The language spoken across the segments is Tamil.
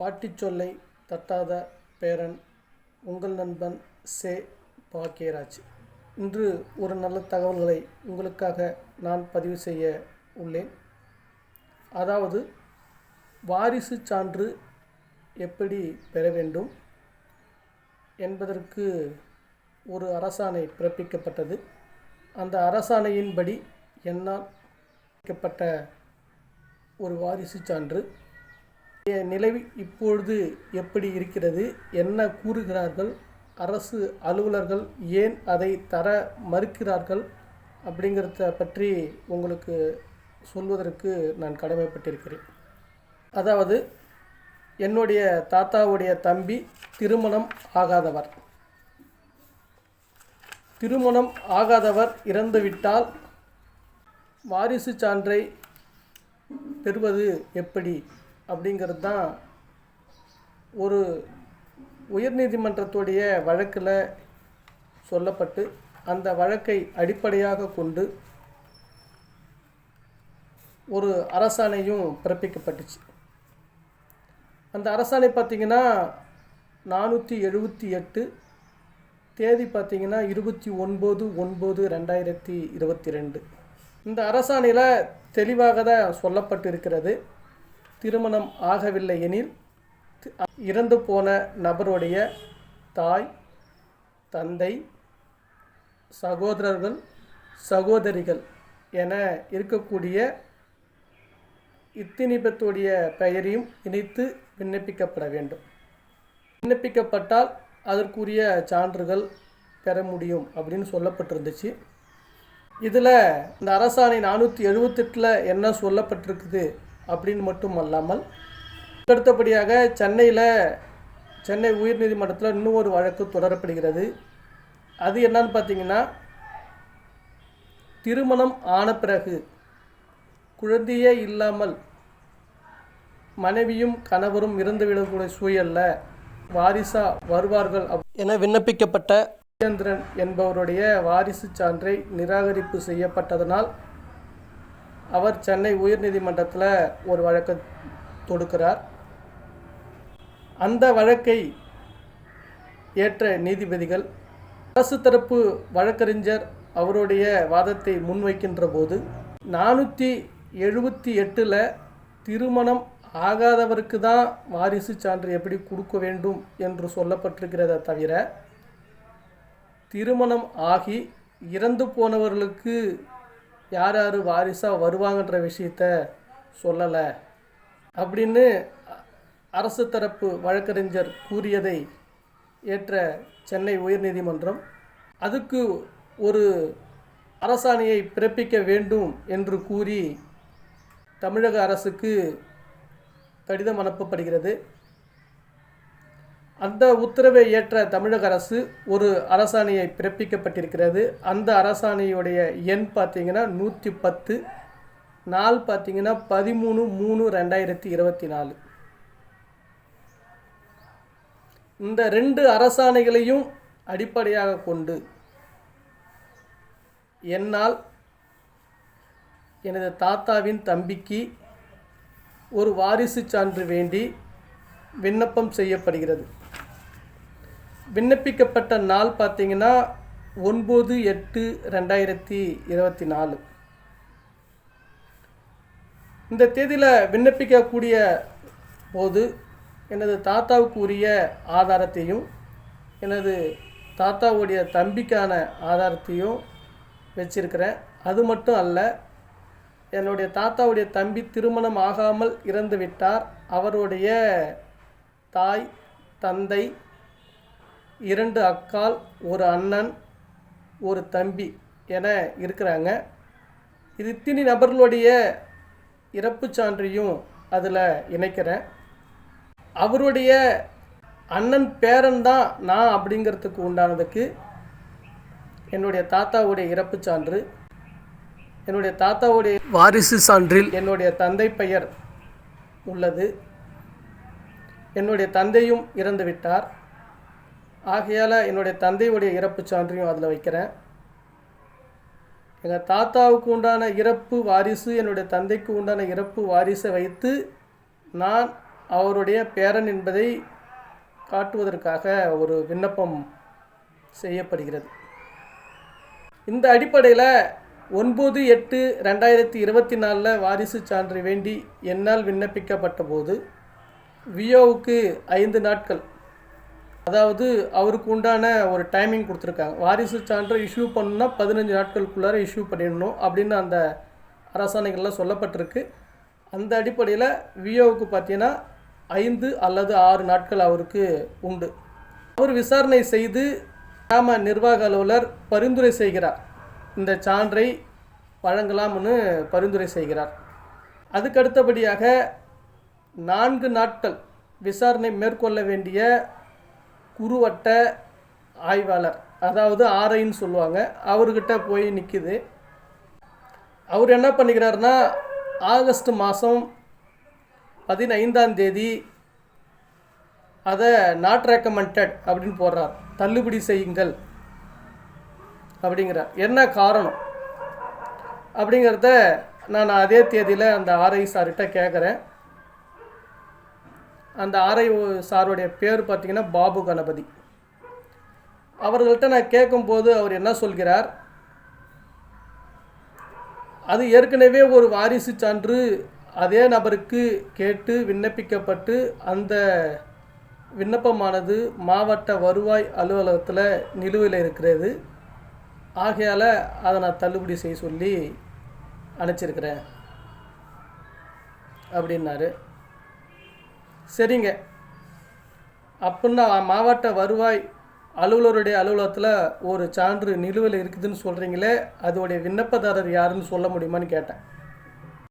பாட்டிச் சொல்லை தட்டாத பேரன் உங்கள் நண்பன் சே. பாக்கியராஜ். இன்று ஒரு நல்ல தகவல்களை உங்களுக்காக நான் பதிவு செய்ய உள்ளேன். அதாவது வாரிசு சான்று எப்படி பெற வேண்டும் என்பதற்கு ஒரு அரசாணை பிறப்பிக்கப்பட்டது. அந்த அரசாணையின்படி என்னால் பிறப்பிக்கப்பட்ட ஒரு வாரிசு சான்று அவருடைய நிலை இப்பொழுது எப்படி இருக்கிறது என்ன கூறுகிறார்கள்? அரசு அலுவலர்கள் ஏன் அதை தர மறுக்கிறார்கள்? அப்படிங்கிறத பற்றி உங்களுக்கு சொல்வதற்கு நான் கடமைப்பட்டிருக்கிறேன். அதாவது என்னுடைய தாத்தாவுடைய தம்பி திருமணம் ஆகாதவர். திருமணம் ஆகாதவர் இறந்துவிட்டால் வாரிசு சான்றை பெறுவது எப்படி? அப்படிங்கிறது தான் ஒரு உயர்நீதிமன்றத்துடைய வழக்கில் சொல்லப்பட்டு அந்த வழக்கை அடிப்படையாக கொண்டு ஒரு அரசாணையும் பிறப்பிக்கப்பட்டுச்சு. அந்த அரசாணை பார்த்திங்கன்னா நானூற்றி எழுபத்தி எட்டு தேதி பார்த்திங்கன்னா இருபத்தி ஒன்பது ஒன்பது ரெண்டாயிரத்தி இருபத்தி ரெண்டு. இந்த அரசாணையில் தெளிவாக தான் சொல்லப்பட்டு இருக்கிறது திருமணம் ஆகவில்லை எனில் தி- இறந்து போன நபருடைய தாய் தந்தை சகோதரர்கள் சகோதரிகள் என இருக்கக்கூடிய இத்தினிபத்துடைய பெயரையும் இணைத்து விண்ணப்பிக்கப்பட வேண்டும். விண்ணப்பிக்கப்பட்டால் அதற்குரிய சான்றுகள் பெற முடியும் அப்படின்னு சொல்லப்பட்டிருந்துச்சு. இதில் இந்த அரசாணை நானூற்றி எழுபத்தெட்டில் என்ன சொல்லப்பட்டிருக்குது? அப்படின்னு மட்டும் அல்லாமல் அடுத்தபடியாக சென்னையில் சென்னை உயர்நீதிமன்றத்தில் இன்னும் ஒரு வழக்கு தொடரப்படுகிறது. அது என்னன்னு பார்த்தீங்கன்னா திருமணம் ஆன பிறகு குழந்தையே இல்லாமல் மனைவியும் கணவரும் இறந்துவிடக்கூடிய சூழல்ல வாரிசா வருவார்கள் என விண்ணப்பிக்கப்பட்ட ராஜேந்திரன் என்பவருடைய வாரிசு சான்றை நிராகரிப்பு செய்யப்பட்டதனால் அவர் சென்னை உயர்நீதிமன்றத்தில் ஒரு வழக்கு தொடுக்கிறார். அந்த வழக்கை ஏற்ற நீதிபதிகள் அரசு தரப்பு வழக்கறிஞர் அவருடைய வாதத்தை முன்வைக்கின்ற போது நானூற்றி எழுபத்தி எட்டில் திருமணம் ஆகாதவருக்கு தான் வாரிசு சான்று எப்படி கொடுக்க வேண்டும் என்று சொல்லப்பட்டிருக்கிறத தவிர திருமணம் ஆகி இறந்து போனவர்களுக்கு யார் யார் வாரிசாக வருவாங்கன்ற விஷயத்த சொல்லலை. அப்படின்னு அரசு தரப்பு வழக்கறிஞர் கூறியதை ஏற்ற சென்னை உயர்நீதிமன்றம் அதுக்கு ஒரு அரசாணையை பிறப்பிக்க வேண்டும் என்று கூறி தமிழக அரசுக்கு கடிதம் அனுப்பப்படுகிறது. அந்த உத்தரவை ஏற்ற தமிழக அரசு ஒரு அரசாணையை பிறப்பிக்கப்பட்டிருக்கிறது. அந்த அரசாணையுடைய எண் பார்த்திங்கன்னா நூற்றி பத்து நாள் பார்த்தீங்கன்னா பதிமூணு மூணு ரெண்டாயிரத்தி இருபத்தி நாலு. இந்த ரெண்டு அரசாணைகளையும் அடிப்படையாக கொண்டு என்னால் எனது தாத்தாவின் தம்பிக்கு ஒரு வாரிசு சான்று வேண்டி விண்ணப்பம் செய்யப்படுகிறது. விண்ணப்பிக்கப்பட்ட நாள் பார்த்தீங்கன்னா ஒன்பது எட்டு ரெண்டாயிரத்தி இருபத்தி நாலு. இந்த தேதியில் விண்ணப்பிக்கக்கூடிய போது எனது தாத்தாவுக்கு உரிய ஆதாரத்தையும் எனது தாத்தாவுடைய தம்பிக்கான ஆதாரத்தையும் வச்சிருக்கிறேன். அது மட்டும் அல்ல என்னுடைய தாத்தாவுடைய தம்பி திருமணம் ஆகாமல் இறந்து விட்டார் அவருடைய தாய் தந்தை இரண்டு அக்கால் ஒரு அண்ணன் ஒரு தம்பி என இருக்கிறாங்க. இது இத்தினி நபர்களுடைய இறப்புச் சான்றையும் அதில் இணைக்கிறேன். அவருடைய அண்ணன் பேரன் தான் நான் அப்படிங்கிறதுக்கு உண்டானதுக்கு என்னுடைய தாத்தாவுடைய இறப்புச் சான்று என்னுடைய தாத்தாவுடைய வாரிசு சான்றில் என்னுடைய தந்தை பெயர் உள்ளது. என்னுடைய தந்தையும் இறந்துவிட்டார். ஆகையால் என்னுடைய தந்தையுடைய இறப்பு சான்றையும் அதில் வைக்கிறேன். எங்கள் தாத்தாவுக்கு உண்டான இறப்பு வாரிசு என்னுடைய தந்தைக்கு உண்டான இறப்பு வாரிசை வைத்து நான் அவருடைய பேரன் என்பதை காட்டுவதற்காக ஒரு விண்ணப்பம் செய்யப்படுகிறது. இந்த அடிப்படையில் ஒன்பது எட்டு ரெண்டாயிரத்தி இருபத்தி நாலில் வாரிசு சான்று வேண்டி என்னால் விண்ணப்பிக்கப்பட்ட போது வியோவுக்கு ஐந்து நாட்கள் அதாவது அவருக்கு உண்டான ஒரு டைமிங் கொடுத்துருக்காங்க. வாரிசு சான்றை இஷ்யூ பண்ணுன்னா பதினஞ்சு நாட்களுக்குள்ளார இஷ்யூ பண்ணிடணும் அப்படின்னு அந்த அரசாணைகள்லாம் சொல்லப்பட்டிருக்கு. அந்த அடிப்படையில் வியோவுக்கு பார்த்தீங்கன்னா ஐந்து அல்லது ஆறு நாட்கள் அவருக்கு உண்டு. அவர் விசாரணை செய்து கிராம நிர்வாக அலுவலர் பரிந்துரை செய்கிறார். இந்த சான்றை வழங்கலாம்னு பரிந்துரை செய்கிறார். அதுக்கு அடுத்தபடியாக நான்கு நாட்கள் விசாரணை மேற்கொள்ள வேண்டிய குறுவட்ட ஆய்வாளர் அதாவது ஆரைன்னு சொல்லுவாங்க. அவர்கிட்ட போய் நிற்கிது அவர் என்ன பண்ணிக்கிறாருன்னா ஆகஸ்ட் மாதம் பதினைந்தாம் தேதி அதை நாட் ரெக்கமெண்டட் அப்படின்னு போடுறார். தள்ளுபடி செய்யுங்கள் அப்படிங்கிறார். என்ன காரணம்? அப்படிங்கிறத நான் அதே தேதியில் அந்த ஆர்ஐ சார்கிட்ட கேட்குறேன் அந்த ஆர்ஐஓ சாருடைய பேர் பார்த்திங்கன்னா பாபு கணபதி. அவர்கள்ட்ட நான் கேட்கும்போது அவர் என்ன சொல்கிறார்? அது ஏற்கனவே ஒரு வாரிசு சான்று அதே நபருக்கு கேட்டு விண்ணப்பிக்கப்பட்டு அந்த விண்ணப்பமானது மாவட்ட வருவாய் அலுவலகத்தில் நிலுவையில் இருக்கிறது. ஆகையால் அதை நான் தள்ளுபடி செய்ய சொல்லி அனுப்பிச்சிருக்கிறேன். அப்படின்னாரு. சரிங்க. அப்படின்னா மாவட்ட வருவாய் அலுவலருடைய அலுவலகத்தில் ஒரு சான்று நிலுவையில் இருக்குதுன்னு சொல்கிறீங்களே அதோடைய விண்ணப்பதாரர் யாருன்னு சொல்ல முடியுமான்னு கேட்டேன்.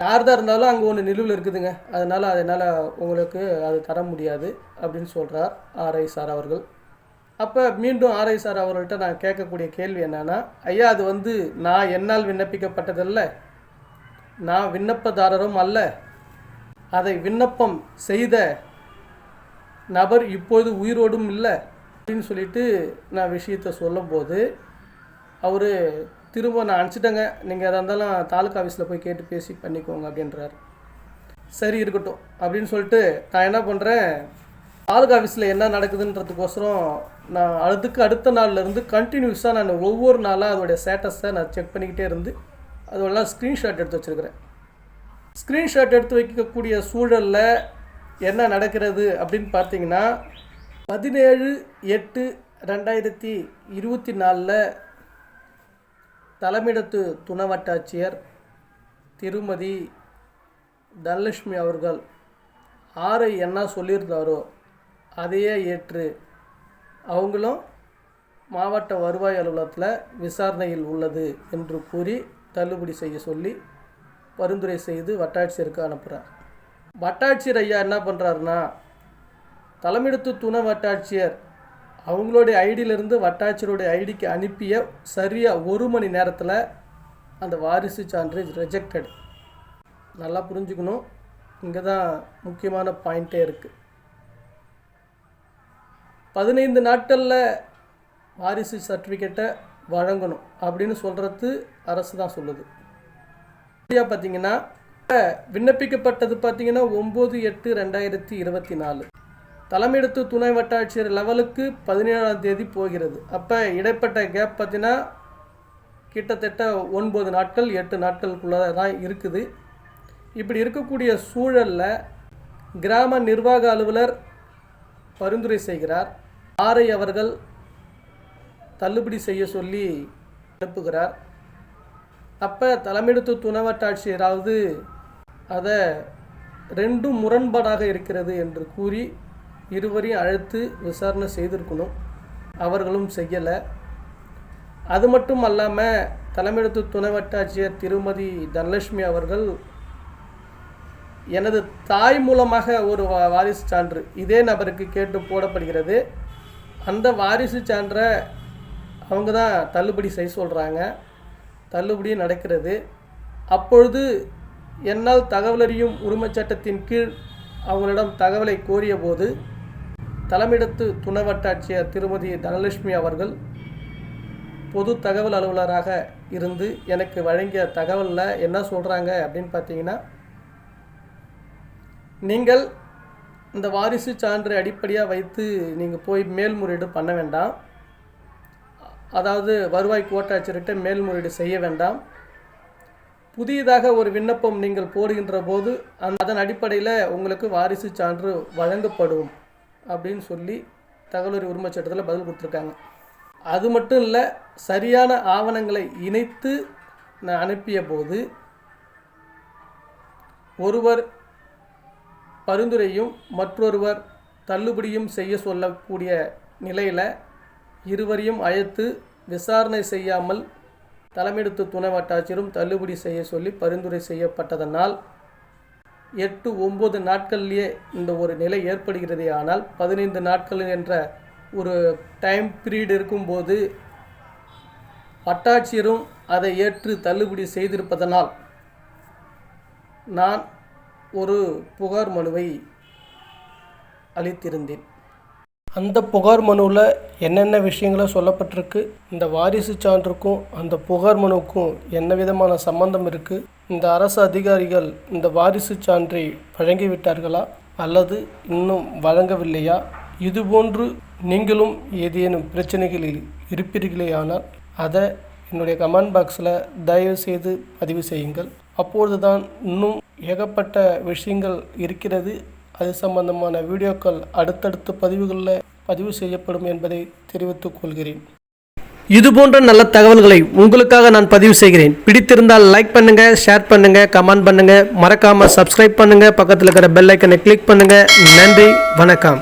யார் தான் இருந்தாலும் அங்கே ஒன்று நிலுவில் இருக்குதுங்க. அதனால் அதனால் உங்களுக்கு அது தர முடியாது அப்படின்னு சொல்கிறார் ஆர்ஐ சார் அவர்கள். அப்போ மீண்டும் ஆர்ஐ சார் அவர்கள்ட்ட நான் கேட்கக்கூடிய கேள்வி என்னென்னா ஐயா அது வந்து நான் என்னால் விண்ணப்பிக்கப்பட்டதல்ல நான் விண்ணப்பதாரரும் அல்ல. அதை விண்ணப்பம் செய்த நபர் இப்பொழுது உயிரோடும் இல்லை அப்படின்னு சொல்லிட்டு நான் விஷயத்தை சொல்லும்போது அவர் திரும்ப நான் அனுப்பிச்சிட்டேங்க. நீங்கள் எதாக இருந்தாலும் தாலுக்கா ஆஃபீஸில் போய் கேட்டு பேசி பண்ணிக்கோங்க அப்படின்றார். சரி இருக்கட்டும் அப்படின்னு சொல்லிட்டு நான் என்ன பண்ணுறேன் தாலுக்கா ஆஃபீஸில் என்ன நடக்குதுன்றதுக்கோசரம் நான் அதுக்கு அடுத்த நாள்லேருந்து கண்டினியூஸாக நான் ஒவ்வொரு நாளாக அதோடைய ஸ்டேட்டஸை நான் செக் பண்ணிக்கிட்டே இருந்து அதெல்லாம் ஸ்க்ரீன்ஷாட் எடுத்து வச்சுருக்கிறேன். ஸ்க்ரீன்ஷாட் எடுத்து வைக்கக்கூடிய சூழலில் என்ன நடக்கிறது அப்படின்னு பார்த்தீங்கன்னா பதினேழு எட்டு ரெண்டாயிரத்தி இருபத்தி நாலில் தலைமையிடத்து துணை வட்டாட்சியர் திருமதி தனலட்சுமி அவர்கள் ஆரை என்ன சொல்லியிருந்தாரோ அதையே ஏற்று அவங்களும் மாவட்ட வருவாய் அலுவலகத்தில் விசாரணையில் உள்ளது என்று கூறி தள்ளுபடி செய்ய சொல்லி பரிந்துரை செய்து வட்டாட்சியருக்கு அனுப்புகிறார் வட்டாட்சியர் ஐயா என்ன பண்ணுறாருன்னா தலைமையிடத்து துணை வட்டாட்சியர் அவங்களுடைய ஐடியிலேருந்து வட்டாட்சியருடைய ஐடிக்கு அனுப்பிய சரியாக ஒரு மணி நேரத்தில் அந்த வாரிசு சான்றிதழ் ரிஜெக்டட் நல்லா புரிஞ்சுக்கணும். இங்கே தான் முக்கியமான பாயிண்ட்டே இருக்குது பதினைந்து நாட்களில் வாரிசு சர்டிஃபிகேட்டை வழங்கணும் அப்படின்னு சொல்கிறது அரசு தான் சொல்லுது. இந்தியா பார்த்திங்கன்னா விண்ணப்பிக்கப்பட்டது பார்த்தீங்கன்னா ஒம்பது எட்டு ரெண்டாயிரத்தி இருபத்தி நாலு. தலைமையிடத்து துணை வட்டாட்சியர் லெவலுக்கு பதினேழாம் தேதி போகிறது. அப்போ இடைப்பட்ட கேப் பார்த்தீங்கன்னா கிட்டத்தட்ட ஒன்பது நாட்கள் எட்டு நாட்களுக்குள்ளே தான் இருக்குது. இப்படி இருக்கக்கூடிய சூழலில் கிராம நிர்வாக அலுவலர் பரிந்துரை செய்கிறார். ஆரை அவர்கள் தள்ளுபடி செய்ய சொல்லி அனுப்புகிறார். அப்போ தலைமையிடத்து துணை வட்டாட்சியராவது அதை ரெண்டும் முரண்பாடாக இருக்கிறது என்று கூறி இருவரையும் அழைத்து விசாரணை செய்திருக்கணும். அவர்களும் செய்யலை. அது மட்டும் அல்லாமல் தலைமையிடத்து துணை வட்டாட்சியர் திருமதி தனலட்சுமி அவர்கள் எனது தாய் மூலமாக ஒரு வா- வாரிசு சான்று இதே நபருக்கு கேட்டு போடப்படுகிறது. அந்த வாரிசு சான்றை அவங்க தான் தள்ளுபடி செய்ய சொல்கிறாங்க தள்ளுபடி நடக்கிறது. அப்பொழுது என்னால் தகவலறியும் உரிமைச் சட்டத்தின் கீழ் அவங்களிடம் தகவலை கோரிய போது தலைமையிடத்து துணை வட்டாட்சியர் திருமதி தனலட்சுமி அவர்கள் பொது தகவல் அலுவலராக இருந்து எனக்கு வழங்கிய தகவலில் என்ன சொல்கிறாங்க அப்படின்னு பார்த்தீங்கன்னா நீங்கள் இந்த வாரிசு சான்று அடிப்படையாக வைத்து நீங்கள் போய் மேல்முறையீடு பண்ண வேண்டாம். அதாவது வருவாய் கோட்டாட்சியர்கிட்ட மேல்முறையீடு செய்ய வேண்டாம். புதியதாக ஒரு விண்ணப்பம் நீங்கள் போடுகின்ற போது அதன் அடிப்படையில் உங்களுக்கு வாரிசு சான்று வழங்கப்படும் அப்படின்னு சொல்லி தகவலறி உரிமை சட்டத்தில் பதில் கொடுத்துருக்காங்க. அது மட்டும் இல்லை சரியான ஆவணங்களை இணைத்து நான் அனுப்பிய போது ஒருவர் பரிந்துரையும் மற்றொருவர் தள்ளுபடியும் செய்ய சொல்லக்கூடிய நிலையில் இருவரையும் அழைத்து விசாரணை செய்யாமல் தலைமையெடுத்து துணை வட்டாட்சியரும் தள்ளுபடி செய்ய சொல்லி பரிந்துரை செய்யப்பட்டதனால் எட்டு ஒம்பது நாட்கள்லேயே இந்த ஒரு நிலை ஏற்படுகிறதே. ஆனால் பதினைந்து நாட்கள் என்ற ஒரு டைம் பீரியட் இருக்கும்போது வட்டாட்சியரும் அதை ஏற்று தள்ளுபடி செய்திருப்பதனால் நான் ஒரு புகார் மனுவை அளித்திருந்தேன். அந்த புகார் மனுவில் என்னென்ன விஷயங்களை சொல்லப்பட்டிருக்கு இந்த வாரிசு சான்றுக்கும் அந்த புகார் மனுவுக்கும் என்ன விதமான சம்பந்தம் இருக்குது இந்த அரசு அதிகாரிகள் இந்த வாரிசு சான்றை வழங்கிவிட்டார்களா அல்லது இன்னும் வழங்கவில்லையா? இதுபோன்று நீங்களும் ஏதேனும் பிரச்சனைகளில் இருப்பீர்களேயானால் அதை என்னுடைய கமெண்ட் பாக்ஸில் தயவு செய்து பதிவு செய்யுங்கள். அப்பொழுது தான் இன்னும் ஏகப்பட்ட விஷயங்கள் இருக்கிறது. அது சம்பந்தமான வீடியோக்கள் அடுத்தடுத்த பதிவுகளில் பதிவு செய்யப்படும் என்பதை தெரிவித்துக் கொள்கிறேன். இது போன்ற நல்ல தகவல்களை உங்களுக்காக நான் பதிவு செய்கிறேன். பிடித்திருந்தால் லைக் பண்ணுங்க ஷேர் பண்ணுங்க கமெண்ட் பண்ணுங்க. மறக்காம சப்ஸ்கிரைப் பண்ணுங்க. பக்கத்தில் இருக்கிற பெல் ஐக்கனை கிளிக் பண்ணுங்க. நன்றி வணக்கம்.